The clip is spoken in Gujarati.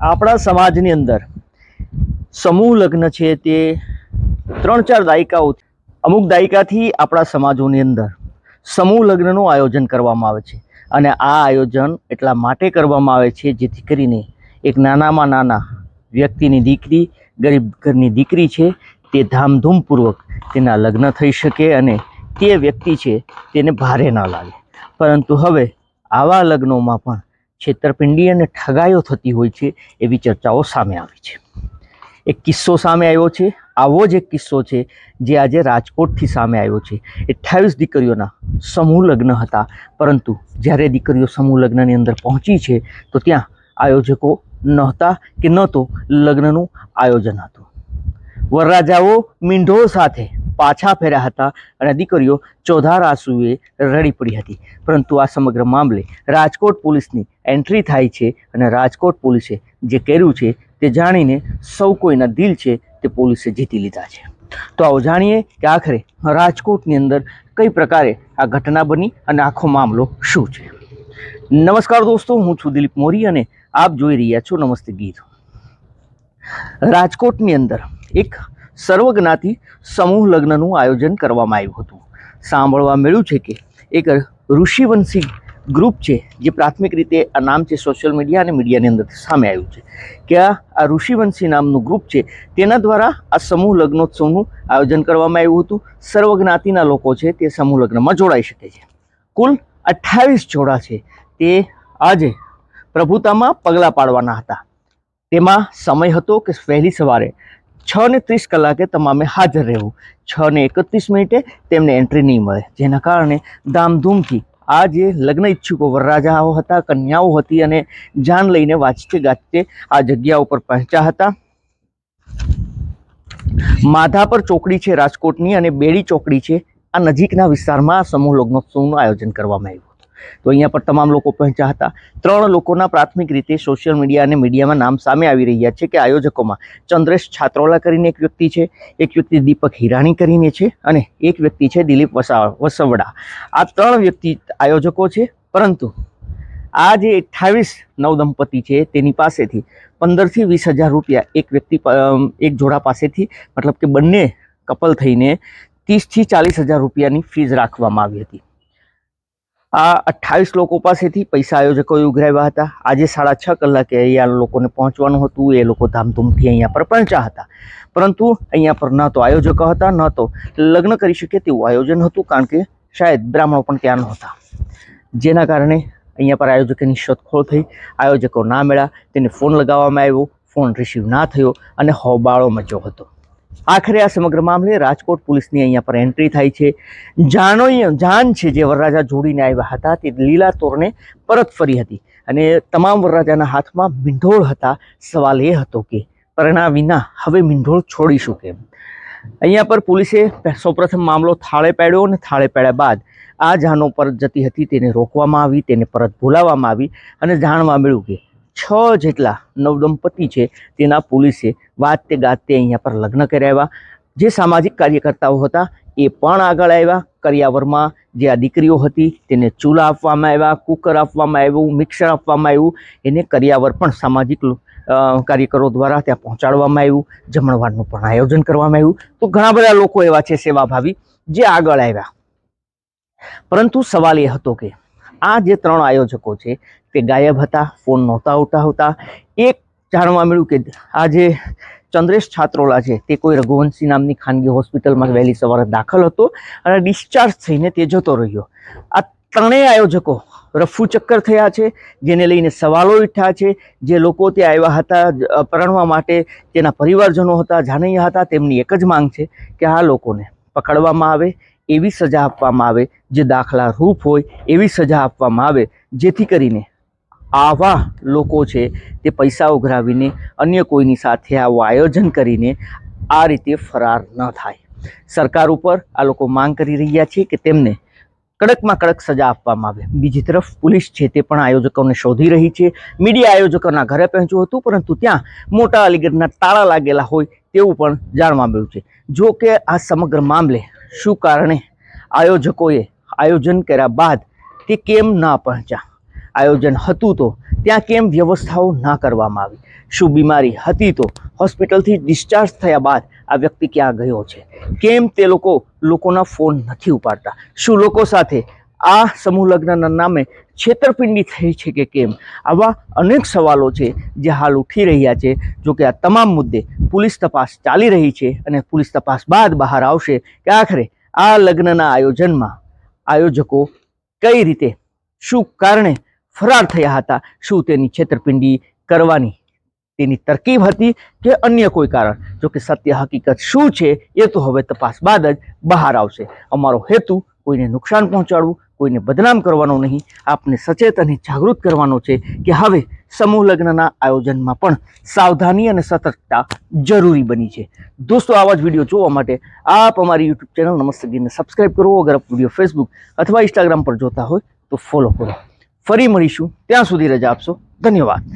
આપણા સમાજની અંદર સમૂહ લગ્ન છે તે ત્રણ ચાર દાયકાઓ અમુક દાયકાથી આપણા સમાજોની અંદર સમૂહ લગ્નનું આયોજન કરવામાં આવે છે. અને આ આયોજન એટલા માટે કરવામાં આવે છે જેથી કરીને એક નાનામાં નાના વ્યક્તિની દીકરી, ગરીબ ઘરની દીકરી છે તે ધામધૂમપૂર્વક તેના લગ્ન થઈ શકે અને તે વ્યક્તિ છે તેને ભારે ન લાગે. પરંતુ હવે આવા લગ્નોમાં પણ છેતરપિંડી અને ઠગાઈઓ થતી હોય છે એવી ચર્ચાઓ સામે આવી છે. એક કિસ્સો સામે આવ્યો છે. આવો જ એક કિસ્સો છે જે આજે રાજકોટથી સામે આવ્યો છે. અઠ્ઠાવીસ દીકરીઓના સમૂહ લગ્ન હતા. પરંતુ જ્યારે દીકરીઓ સમૂહ લગ્નની અંદર પહોંચી છે તો ત્યાં આયોજકો નહોતા કે ન તો લગ્નનું આયોજન હતું. વરરાજાઓ મીંઢો સાથે પાછા ફેર્યા હતા અને દીકરીઓ ચોધાર આંસુએ રડી પડી હતી. પરંતુ આ સમગ્ર મામલે રાજકોટ પોલીસની એન્ટ્રી થાય છે અને રાજકોટ પોલીસે જે કર્યું છે તે જાણીને સૌ કોઈના દિલ છે તે પોલીસે જીતી લીધા છે. તો આવો જાણીએ કે આખરે રાજકોટની અંદર કઈ પ્રકારે આ ઘટના બની અને આખો મામલો શું છે. નમસ્કાર દોસ્તો, હું છું દિલીપ મોરી અને આપ જોઈ રહ્યા છો નમસ્તે ગીત. રાજકોટની અંદર એક સર્વજ્ઞાતિ સમૂહ લગ્નનું આયોજન કરવામાં આવ્યું હતું. સાંભળવા મળ્યું છે કે એક ઋષિવંશી ગ્રુપ છે, જે પ્રાથમિક રીતે આ નામ છે સોશિયલ મીડિયા અને મીડિયાની અંદર સામે આવ્યું છે. કે આ આ ઋષિવંશી નામનું ગ્રુપ છે, તેના દ્વારા આ સમૂહ લગ્નોત્સવનું આયોજન કરવામાં આવ્યું હતું. સર્વજ્ઞાતિના લોકો છે, તે સમૂહ લગ્નમાં જોડાઈ શકે છે. કુલ અઠ્ઠાવીસ જોડા છે, તે આજે પ્રભુતામાં પગલાં પાડવાના હતા. તેમાં સમય હતો કે વહેલી સવારે છ ને ત્રીસ કલાકે તમામે હાજર રહેવું. છ ને એકત્રીસ મિનિટે તેમને એન્ટ્રી નહીં મળે. જેના કારણે ધામધૂમથી આ જે લગ્ન ઈચ્છુકો વરરાજાઓ હતા, કન્યાઓ હતી અને જાન લઈને વાંચતે ગાજતે આ જગ્યા ઉપર પહોંચ્યા હતા. માધાપર ચોકડી છે રાજકોટની અને બેડી ચોકડી છે. આ નજીકના વિસ્તારમાં સમૂહ લગ્નોત્સવનું આયોજન કરવામાં આવ્યું. તો અહીંયા પર તમામ લોકો પહોંચ્યા હતા. ત્રણ લોકોના પ્રાથમિક રીતે સોશિયલ મીડિયા અને મીડિયામાં નામ સામે આવી રહ્યા છે કે આયોજકોમાં ચંદ્રેશ છાત્રોલા કરીને એક વ્યક્તિ છે, એક વ્યક્તિ દીપક હિરાણી કરીને છે અને એક વ્યક્તિ છે દિલીપ વસા, વસવડા. આ ત્રણ વ્યક્તિ આયોજકો છે, પરંતુ આ જે અઠ્ઠાવીસ નવદંપતિ છે તેની પાસેથી પંદરથી વીસ હજાર રૂપિયા એક વ્યક્તિ એક જોડા પાસેથી, મતલબ કે બંને કપલ થઈને ત્રીસથી ચાલીસ હજાર રૂપિયાની ફીઝ રાખવામાં આવી હતી. આ અઠ્ઠાવીસ લોકો પાસેથી પૈસા આયોજકોએ ઉઘરાવ્યા હતા. આજે સાડા છ કલાકે અહીંયા લોકોને પહોંચવાનું હતું. એ લોકો ધામધૂમથી અહીંયા પર પહોંચ્યા હતા. પરંતુ અહીંયા પર ન તો આયોજકો હતા, ન તો લગ્ન કરી શકે તેવું આયોજન હતું, કારણ કે શાયદ બ્રાહ્મણો પણ ત્યાં નહોતા. જેના કારણે અહીંયા પર આયોજકોની શોધખોળ થઈ. આયોજકો ના મળ્યા. તેને ફોન લગાવવામાં આવ્યો. ફોન રિસીવ ના થયો અને હોબાળો મચ્યો હતો. આખરે આ સમગ્ર મામલે રાજકોટ પોલીસની અહીંયા પર એન્ટ્રી થાય છે. જાણો જાન છે જે વરરાજા જોડીને આવ્યા હતા તે લીલા તોરને પરત ફરી હતી અને તમામ વરરાજાના હાથમાં મીંઢોળ હતા. સવાલ એ હતો કે પરણા વિના હવે મીંઢોળ છોડીશું કેમ? અહીંયા પર પોલીસે સૌપ્રથમ મામલો થાળે પાડ્યો અને થાળે પાડ્યા બાદ આ જાનો પર જતી હતી, તેને રોકવામાં આવી, તેને પરત બોલાવવામાં આવી અને જાણવા મળ્યું કે છ જેટલા નવદંપતિ છે તેના પોલીસે વાતે ગાતે અહીંયા પર લગ્ન કરાવ્યા જે સામાજિક કાર્યકર્તાઓ હતા એ પણ આગળ આવ્યા. કરિયાવરમાં જે આ દીકરીઓ હતી તેને ચૂલા આપવામાં આવ્યા, કુકર આપવામાં આવ્યું, મિક્સર આપવામાં આવ્યું. એને કરિયાવર પણ સામાજિક કાર્યકરો દ્વારા ત્યાં પહોંચાડવામાં આવ્યું. જમણવારનું પણ આયોજન કરવામાં આવ્યું. તો ઘણા બધા લોકો એવા છે સેવાભાવી જે આગળ આવ્યા. પરંતુ સવાલ એ હતો કે આ જે ત્રણ આયોજકો છે તે ગાયબ હતા, ફોન નહોતા ઉઠાવતા. એક જાણવા મળ્યું કે આ જે ચંદ્રેશ છાત્રોલા છે તે કોઈ રઘુવંશી નામની ખાનગી હોસ્પિટલમાં વહેલી સવારે દાખલ હતો અને ડિસ્ચાર્જ થઈને તે જતો રહ્યો. આ ત્રણેય આયોજકો રફુ ચક્કર થયા છે, જેને લઈને સવાલો ઉઠ્યા છે. જે લોકો ત્યાં આવ્યા હતા પરણવા માટે તેના પરિવારજનો હતા, જાનૈયા હતા, તેમની એક જ માંગ છે કે આ લોકોને પકડવામાં આવે. એવી સજા આપવામાં આવે જે દાખલા રૂપ હોય એવી સજા આપવામાં આવે જેથી કરીને આવા લોકો છે તે પૈસા ઉઘરાવીને અન્ય કોઈની સાથે આવું આયોજન કરીને આ રીતે ફરાર ન થાય. સરકાર ઉપર આ લોકો માંગ કરી રહ્યા છે કે તેમને કડકમાં કડક સજા આપવામાં આવે. બીજી તરફ પોલીસ છે તે પણ આયોજકોને શોધી રહી છે. મીડિયા આયોજકોના ઘરે પહોંચ્યું હતું, પરંતુ ત્યાં મોટા અલીગઢના તાળા લાગેલા હોય તેવું પણ જાણવા મળ્યું છે. જો કે આ સમગ્ર મામલે શું કારણે આયોજકોએ આયોજન કર્યા બાદ તે કેમ ન પહોંચ્યા? આયોજન હતું તો ત્યાં કેમ વ્યવસ્થાઓ ના કરવામાં આવી? શું બીમારી હતી તો હોસ્પિટલથી ડિસ્ચાર્જ થયા બાદ આ વ્યક્તિ ક્યાં ગયો છે? કેમ તે લોકો લોકોના ફોન નથી ઉપાડતા? શું લોકો સાથે આ સમૂહ લગ્નના નામે છેતરપિંડી થઈ છે કે કેમ? આવા અનેક સવાલો છે જે હાલ ઉઠી રહ્યા છે. જોકે આ તમામ મુદ્દે પોલીસ તપાસ ચાલી રહી છે અને પોલીસ તપાસ બાદ બહાર આવશે કે આખરે આ લગ્નના આયોજનમાં આયોજકો કઈ રીતે, શું કારણે ફરાર થયા હતા, શું તેની છેતરપિંડી કરવાની તેની તરકીબ હતી કે અન્ય કોઈ કારણ? જો કે સત્ય હકીકત શું છે એ તો હવે તપાસ બાદ જ બહાર આવશે. અમારો હેતુ કોઈને નુકસાન પહોંચાડવું કોઈને બદનામ કરવાનો નહીં, આપને સચેત અને જાગૃત કરવાનો છે કે હવે સમૂહ લગ્નના આયોજનમાં પણ સાવધાની અને સતર્કતા જરૂરી બની છે. દોસ્તો, આવા જ વીડિયો જોવા માટે આપ અમારી યુટ્યુબ ચેનલ નમસ્તે સબસ્ક્રાઈબ કરો. અગર આપ વીડિયો ફેસબુક અથવા ઇન્સ્ટાગ્રામ પર જોતા હોય તો ફોલો કરો. ફરી મળીશું. ત્યાં સુધી રજા આપશો. ધન્યવાદ.